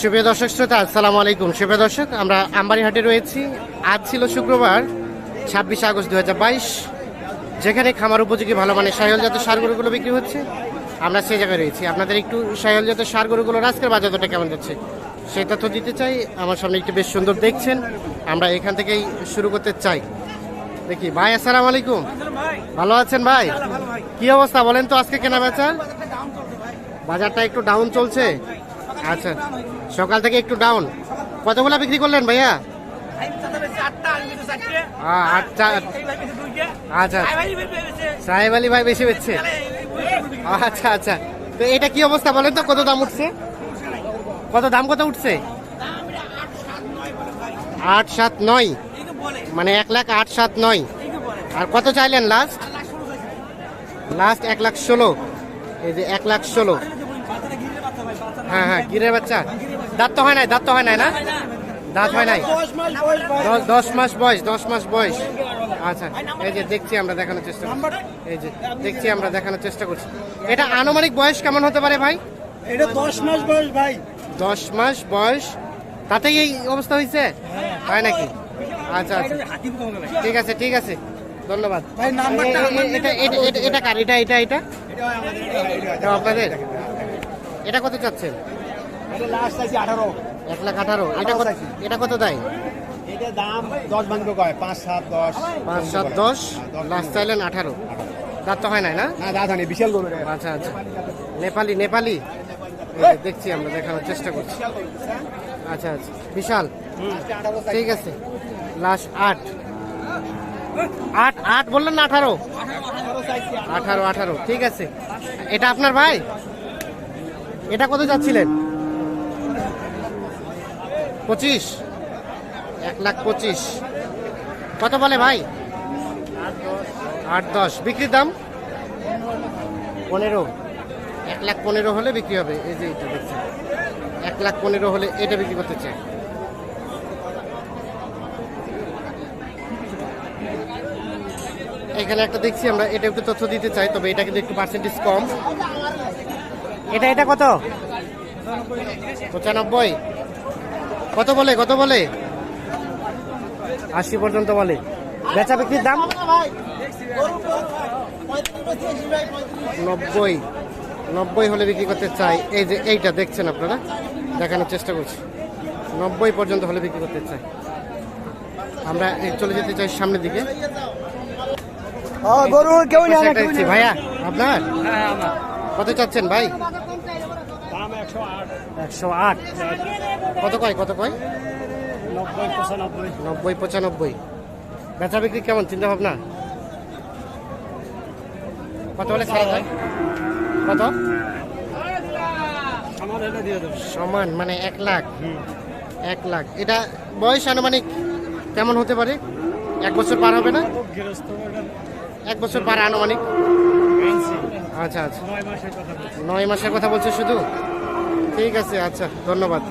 সুপ্রিয় দর্শক শ্রোতা আসসালামু আলাইকুম। সুপ্রিয় দর্শক আমরা আমবাড়িহাটে রয়েছি। আজ ছিল শুক্রবার ছাব্বিশে আগস্ট দু হাজার বাইশ। যেখানে খামার উপযোগী ভালো মানের সাহিলজাত সার গরুগুলো বিক্রি হচ্ছে। আমরা সেই জায়গায় রয়েছি। আপনাদের একটু সাহিলজাত সার গরুগুলোর আজকের বাজারটা কেমন যাচ্ছে সেই তথ্য দিতে চাই। আমার সামনে একটু বেশ সুন্দর দেখছেন। আমরা এখান থেকেই শুরু করতে চাই। দেখি ভাই আসসালামু আলাইকুম। ভালো আছেন ভাই? কি অবস্থা বলেন তো আজকে কেনা বেচা বাজারটা একটু ডাউন চলছে? আচ্ছা সকাল থেকে একটু ডাউন কতগুলা বিক্রি করলেন ভাইয়া? আ- আটটা আচ্ছা সাহেব আলী ভাই বেশি বেচছে। আচ্ছা আচ্ছা। তো এটা কি অবস্থা বলেন তো, কত দাম উঠছে? কত দাম কত উঠছে? আট সাত নয়। মানে এক লাখ আট সাত নয়। আর কত চাইলেন লাস্ট লাস্ট এক লাখ ষোলো। এই যে এক লাখ ষোলো। হ্যাঁ হ্যাঁ গিরের বাচ্চা? দাঁত তো হয় নাই দাঁত তো হয় নাই না? দাঁত হয় নাই? দশ- মাস বয়স দশ মাস বয়স। আচ্ছা এই যে দেখছি আমরা দেখানোর চেষ্টা করছি। এই যে দেখছি আমরা দেখানোর চেষ্টা করছি। এটা আনুমানিক বয়স কেমন হতে পারে ভাই? এটা দশ মাস বয়স ভাই। দশ মাস বয়স? তাতেই এই অবস্থা হয়েছে? তাই নাকি? আচ্ছা আচ্ছা। ঠিক আছে ঠিক আছে। ধন্যবাদ। এটা এটা এটা- কার এটা এটা এটা এটা এটা? এটা আপনাদের? এটা কত চাচ্ছেন? লাস্ট আছে আঠারো। এক লাখ আঠারো। এটা কত এটা কত দেয়? এটা দাম দশ ভাঙবে কয়? পাঁচ সাত দশ। পাঁচ সাত দশ লাস্ট চাইলেন আঠারো। দাঁত তো হয় নাই না? বিশাল গরু আচ্ছা আচ্ছা। নেপালি নেপালি? দেখছি আমরা দেখানোর চেষ্টা করছি। আচ্ছা আচ্ছা। বিশাল। আঠারো ঠিক আছে। লাস্ট আট। আট আট বললেন না আঠারো। আঠারো আঠারো। ঠিক আছে। এটা আপনার ভাই? এটা কত যাচ্ছিলেন? পঁচিশ। এক লাখ পঁচিশ। কত বলে ভাই? আট দশ। বিক্রির দাম? পনেরো। এক লাখ পনেরো হলে বিক্রি হবে। এই যে এটা দেখছেন। এক লাখ পনেরো হলে এটা বিক্রি করতে চাই। এখানে একটা দেখছি আমরা, এটা একটু তথ্য দিতে চাই, তবে এটা কিন্তু একটু পার্সেন্টেজ কম। এটা এটা কত? পঁচানব্বই। কত বলে কত বলে? আশি পর্যন্ত বলে। বেচা বিক্রির দাম? নব্বই। নব্বই হলে বিক্রি করতে চাই। এই যে এইটা দেখছেন আপনারা? দেখানোর চেষ্টা করছি। নব্বই পর্যন্ত হলে বিক্রি করতে চাই। আমরা এই চলে যেতে চাই সামনের দিকে। ভাইয়া আপনার? কত চাচ্ছেন ভাই? একশো আট। কত কয় কত কয়? নব্বই, পঁচানব্বই। বিক্রি কেমন, চিন্তা ভাবনা? কত হলে ছাড়া যায় কত? সমান মানে এক লাখ। এক লাখ। এটা বয়স আনুমানিক কেমন হতে পারে? এক বছর পার হবে না? এক বছর পার আনুমানিক? আচ্ছা আচ্ছা। নয় মাসের কথা বলছে শুধু? ঠিক আছে আচ্ছা ধন্যবাদ।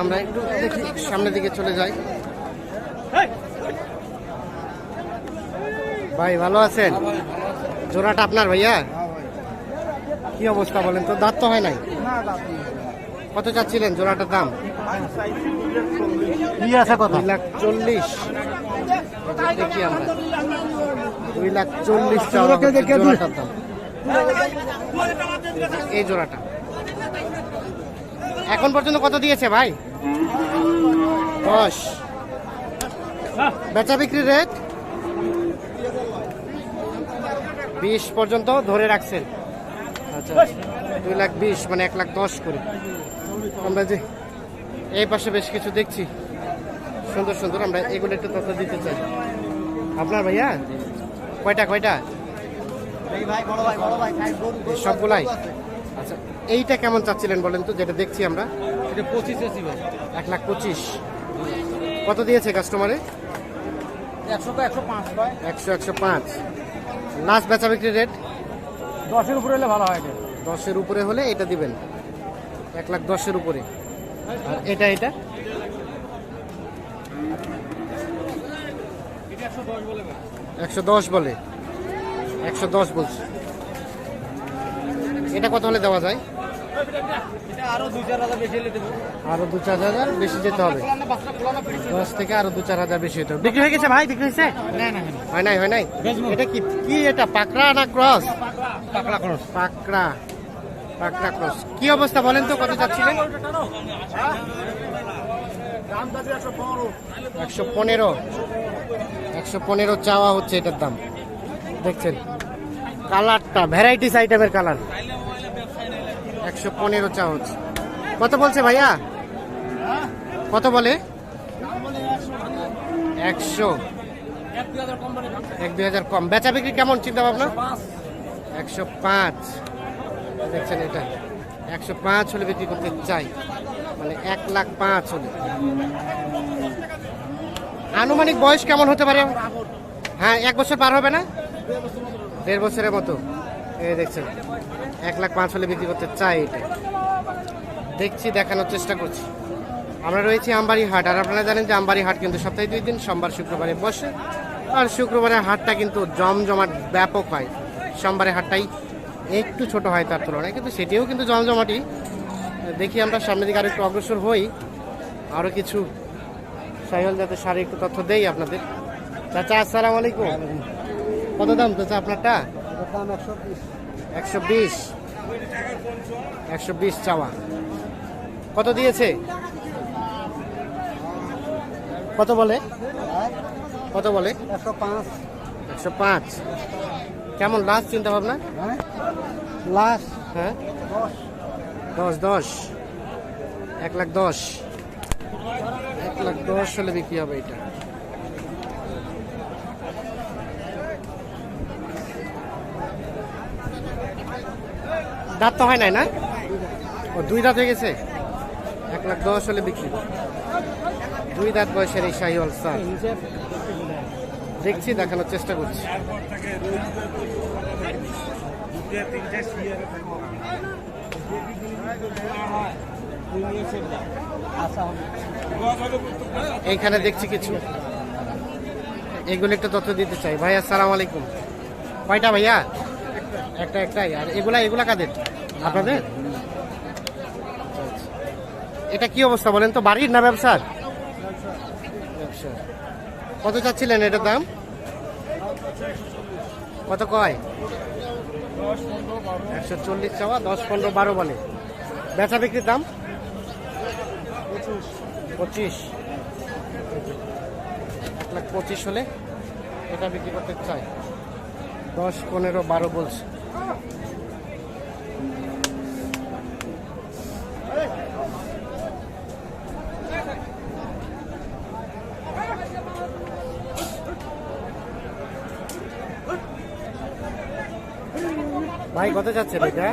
আমরা একটু দেখি সামনের দিকে চলে যাই। ভাই ভালো আছেন? জোড়াটা আপনার ভাইয়া? কি অবস্থা বলেন তো দাঁত তো হয় নাই? কত চাচ্ছিলেন জোড়াটার দাম? আছে লাখ চল্লিশ। দুই লাখ চল্লিশ এই জোড়াটা। এখন পর্যন্ত কত দিয়েছে ভাই? দশ বেচা বিক্রি রেট? বিশ পর্যন্ত ধরে রাখছেন। আচ্ছা দুই লাখ বিশ মানে এক লাখ দশ করে। আমরা যে এই পাশে বেশ কিছু দেখছি। সুন্দর সুন্দর আমরা এগুলো একটু তথ্য দিতে চাই। আপনার ভাইয়া? কয়টা কয়টা? সবগুলাই? আচ্ছা এইটা কেমন চাচ্ছিলেন বলেন তো যেটা দেখছি আমরা? এটা পঁচিশ আছি ভাই। এক লাখ পঁচিশ। কত দিয়েছে কাস্টমারে একশো একশো পাঁচ একশো একশো পাঁচ। লাস্ট বেচা বিক্রি রেট দশের উপরে হলে ভালো হয় এটা। দশের উপরে হলে এটা দিবেন। এক লাখ দশের উপরে। আর এটা এটা? একশো দশ বলে। একশো দশ বলছে। এটা কত হলে দেওয়া যায়? এটা আরও দুই চার হাজার বেশি হলে দেবো আরও দু চার হাজার বেশি যেতে হবে। দশ থেকে আরও দু চার হাজার বেশি হতে হবে। বিক্রি হয়ে গেছে ভাই? বিক্রি হয়েছে? না না হয় নাই হয় নাই? এটা কি কি এটা পাকড়া না ক্রস? পাকড়া খরচ পাকড়া পাকড়া ক্রস। কি অবস্থা বলেন তো কত দাম কাছে একশো পনেরো। একশো পনেরো চাওয়া হচ্ছে এটার দাম। দেখছেন? কালারটা, ভ্যারাইটিস আইটেমের কালার। একশো পনেরো চাওয়া হচ্ছে। কত বলছে ভাইয়া? কত বলে? একশো। এক দুই হাজার কম। বেচা বিক্রি কেমন চিন্তা ভাবনা একশো পাঁচ। দেখছেন এটা। একশো পাঁচ হলে বিক্রি করতে চাই। মানে এক লাখ পাঁচ হলে। আনুমানিক বয়স কেমন হতে পারে? হ্যাঁ এক বছর পার হবে না? দেড় বছরের মতো। এই দেখছেন, এক লাখ পাঁচ হলে বিক্রি করতে চাই এটা। দেখছি, দেখানোর চেষ্টা করছি। আমরা রয়েছি আমবাড়ি হাট আর আপনারা জানেন যে আমবাড়ি হাট কিন্তু সপ্তাহে দুই দিন, সোমবার, শুক্রবারে বসে। আর শুক্রবারের হাটটা কিন্তু জমজমাট ব্যাপক হয়। সোমবারের হাটটাই একটু ছোট হয় তার তুলনায়, কিন্তু সেটিও কিন্তু জমজমাটি দেখি আমরা সামনের দিকে আরও একটু অগ্রসর হই। আরও কিছু সাইহল যাতে সারে একটু তথ্য দেই আপনাদের। চাচা আসসালামু আলাইকুম। কত দাম চাচা আপনারটা? একশো বিশ। একশো বিশ চাওয়া। কত দিয়েছে? কত বলে? কত বলে? একশো পাঁচ। একশো পাঁচ কেমন লাস্ট চিন্তা ভাবনা লাশ হ্যাঁ? দশ দশ। এক লাখ দশ। এক লাখ দশ হলে বিক্রি হবে এটা। দাঁত তো হয় নাই না? ও, দুই দাঁত হয়ে গেছে? এক লাখ দশ হলে বিক্রি দুই দাঁত বয়সের এই শাহিওয়াল স্যার। দেখছি, দেখানোর চেষ্টা করছি। এইখানে দেখছি কিছু। এগুলো একটু তথ্য দিতে চাই। ভাইয়া সালাম আলাইকুম। কয়টা ভাইয়া? একটা, একটাই। আর এগুলা এগুলা কাদের? আপনাদের? এটা কি অবস্থা বলেন তো? বাড়ির না ব্যবসার? ব্যবসা কত চাচ্ছিলেন এটার দাম? কত কয়? একশো চল্লিশ চাওয়া, দশ, পনেরো, বারো বলে। বেচা বিক্রির দাম? পঁচিশ। এক লাখ পঁচিশ হলে এটা বিক্রি করতে চাই দশ, পনেরো, বারো বলছে। ভাই কত যাচ্ছে এটা?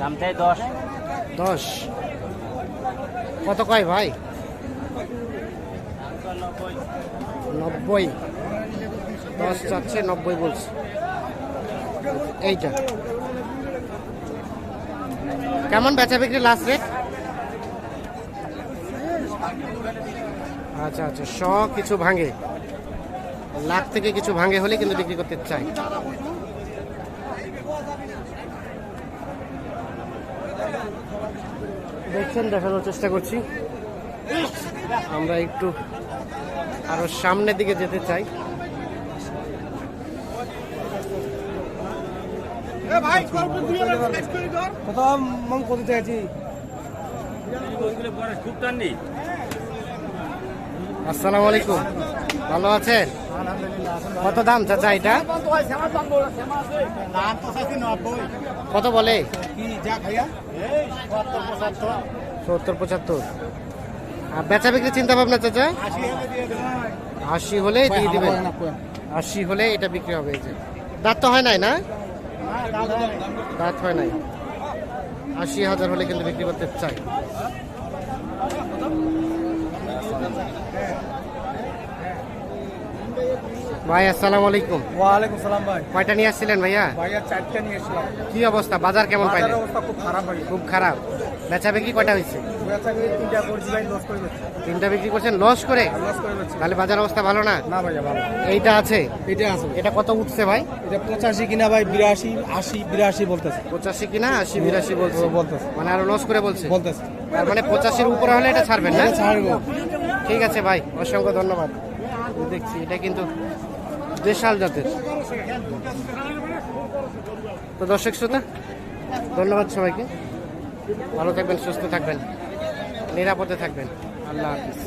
দামটাই দশ। দশ। কত কয় ভাই? নব্বই। দশ চাচ্ছে নব্বই বলছে। এইটা। কেমন বেচা বিক্রি লাস্ট রেট আচ্ছা আচ্ছা শ কিছু ভাঙে। লাখ থেকে কিছু ভাঙে হলে কিন্তু বিক্রি করতে চাই দেখছেন দেখানোর চেষ্টা করছি। আমরা একটু আরও সামনের দিকে যেতে চাই। কত করতে চাইছি আসসালামু আলাইকুম। ভালো আছেন? কত দাম চাচা এটা? কত বলে? সত্তর পঁচাত্তর। আর বেচা বিক্রি চিন্তা ভাবনা চাচা? আশি হলে দিয়ে দিবেন। আশি হলে এটা বিক্রি হবে যে। দাঁত তো হয় নাই না? দাঁত হয় নাই। আশি হাজার হলে কিন্তু বিক্রি করতে চাই। ভাই আসসালামু আলাইকুম। ওয়ালাইকুম সালাম ভাই। কয়টা নিয়ে আসছিলেন ভাইয়া? ভাইয়া চারটা নিয়ে এসেছিলাম কি অবস্থা? বাজার কেমন পাইলেন? অবস্থা খুব খারাপ ভাই। খুব খারাপ। বেচা বিক্রি কটা হয়েছে? তিনটা বিক্রি করছেন? লস করে? দিচ্ছি। তাহলে বাজার অবস্থা ভালো না? না ভাইয়া ভালো। এইটা আছে? এটা আছে। এটা কত উঠছে ভাই? এটা পঁচাশি কিনা ভাই বিরাশি আশি বিরাশি বলতেছে। পঁচাশি কিনা আশি বিরাশি বলছে। বলতেছে। মানে আরও লস করে বলছে? বলতেছে। তার মানে পঁচাশির উপরে হলে এটা ছাড়বেন না? ছাড়বো। ঠিক আছে ভাই অসংখ্য ধন্যবাদ। দেখছি। এটা কিন্তু দেশাল জাতের। তো দর্শক শ্রোতা, ধন্যবাদ সবাইকে। ভালো থাকবেন, সুস্থ থাকবেন, নিরাপদে থাকবেন। আল্লাহ হাফিজ।